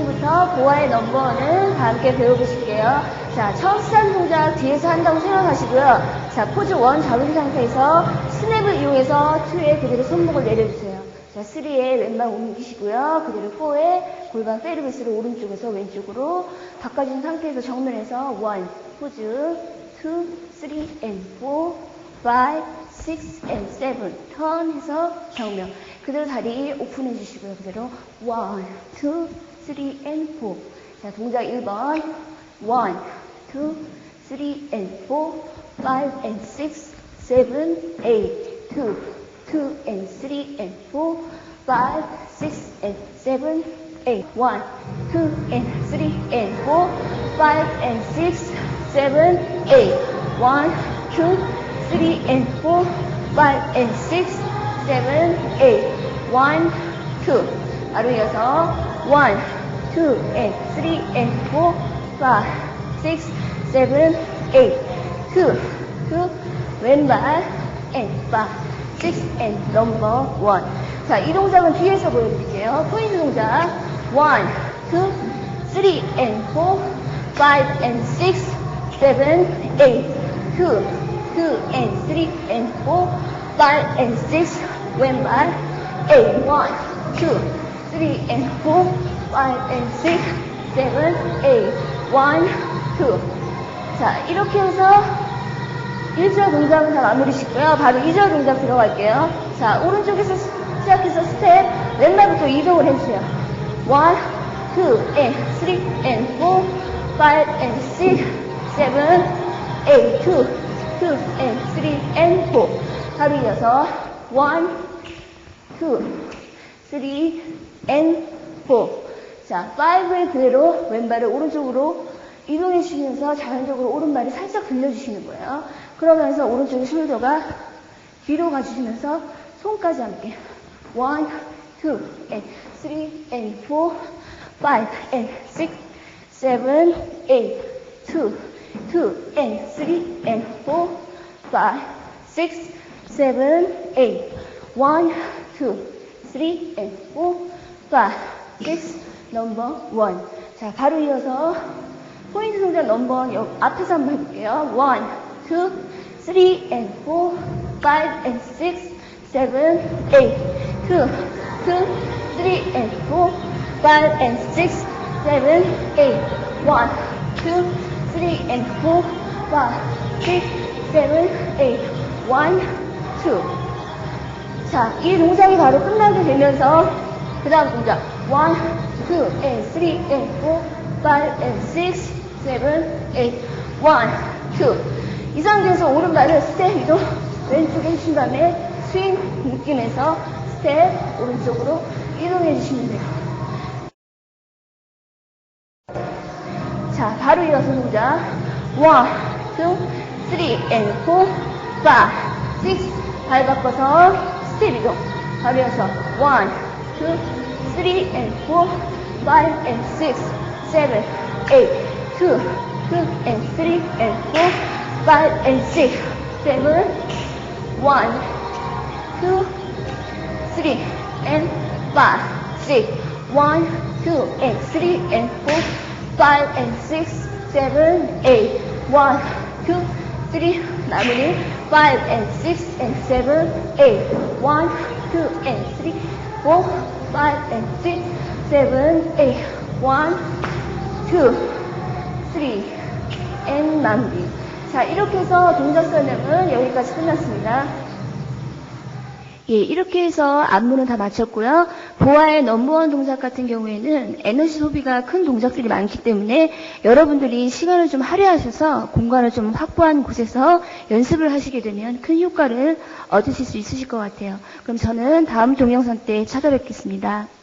지금부터 보아의 넘버원을 다 함께 배워보실게요. 자, 첫 시작 동작 뒤에서 한다고 생각하시고요. 자, 포즈 1 잡은 상태에서 스냅을 이용해서 2에 그대로 손목을 내려주세요. 자, 3에 왼발 옮기시고요. 그대로 4에 골반 페르비스를 오른쪽에서 왼쪽으로 바꿔준 상태에서 정면에서 1, 포즈 2, 3, and 4, 5, 6, and 7. 턴 해서 정면. 그대로 다리 오픈해 주시고요. 그대로 1, 2, 3, and 4. 자, 동작 1번. 1, 2, 3, and 4, 5, and 6, 7, 8, 2, 2, and 3, and 4, 5, 6, and 7, 8. 1, 2, and 3, and 4, 5, and 6, 7, 8. 1, 2, 3, and 4, 5, and 6, 7, 8. 1, 2. 바로 이어서 1, 2, and 3, and 4, 5, 6, 7, 8. 2, 2, 왼발, and 5, 6, and number 1. 자, 이 동작은 뒤에서 보여드릴게요. 포인트 동작. 1, 2, 3, and 4, 5, and 6, 7, 8. 2, 2, and 3, and 4, 5, and 6, 왼발. 8, 1, 2, 3, and 4, 5, and 6, 7, 8. 1, 2. 자, 이렇게 해서 1절 동작은 다 마무리 짓고요. 바로 2절 동작 들어갈게요. 자, 오른쪽에서 시작해서 스텝, 왼발부터 이동을 해주세요. 1, 2, and 3, and 4, 5, and 6, 7, 8, 2, 2, and 3, and 4. 바로 이어서 1, 2, 3, and 4. 자, 5에 그대로 왼발을 오른쪽으로 이동해 주시면서 자연적으로 오른발이 살짝 들려주시는 거예요. 그러면서 오른쪽의 숄더가 뒤로 가주시면서 손까지 함께 1, 2, and 3, and 4, 5, and 6, 7, 8, 2, 2, and 3, and 4, 5, 6, 7, 8, 1, 2, 3, and 4, 5, 6, number 1. 자, 바로 이어서 포인트 동작 넘버 옆 앞에서 한번 해볼게요. 1, 2, 3, and 4, 5, and 6, 7, 8, 2, 2, 3, and 4, 5, and 6, 7, 8, 1, 2, 3, and 4, 5, 6, 7, 8, 1, 2. 자, 이 동작이 바로 끝나게 되면서 그 다음 동작 1, 2, and 3, and 4, 5, and 6, 7, 8, 1, 2. 이 상태에서 오른발을 스텝 이동 왼쪽에 해주신 다음에 스윙 느끼면서 스텝 오른쪽으로 이동해 주시면 돼요. 자, 바로 이어서 동작 1, 2, 3, and 4, 5, 6. 발 바꿔서 스텝 이동. 바로 이어서 1, 2, 3, and 4, 5, and 6, 7, 8, 2, 2, and 3, and 4, 5, and 6, 7, 1, 2, 3, and 5, 6, 1, 2, and 3, and 4, 5, and 6, 7, 8, 1, 2, 3, 마무리, 5, and 6, and 7, 8, 1, 2, and 3, 4, 5, and 6, 7, 8, 1, 2, 3, and 마무리. 자, 이렇게 해서 동작 설명은 여기까지 끝났습니다. 예, 이렇게 해서 안무는 다 마쳤고요. 보아의 넘버원 동작 같은 경우에는 에너지 소비가 큰 동작들이 많기 때문에 여러분들이 시간을 좀 할애하셔서 공간을 좀 확보한 곳에서 연습을 하시게 되면 큰 효과를 얻으실 수 있으실 것 같아요. 그럼 저는 다음 동영상 때 찾아뵙겠습니다.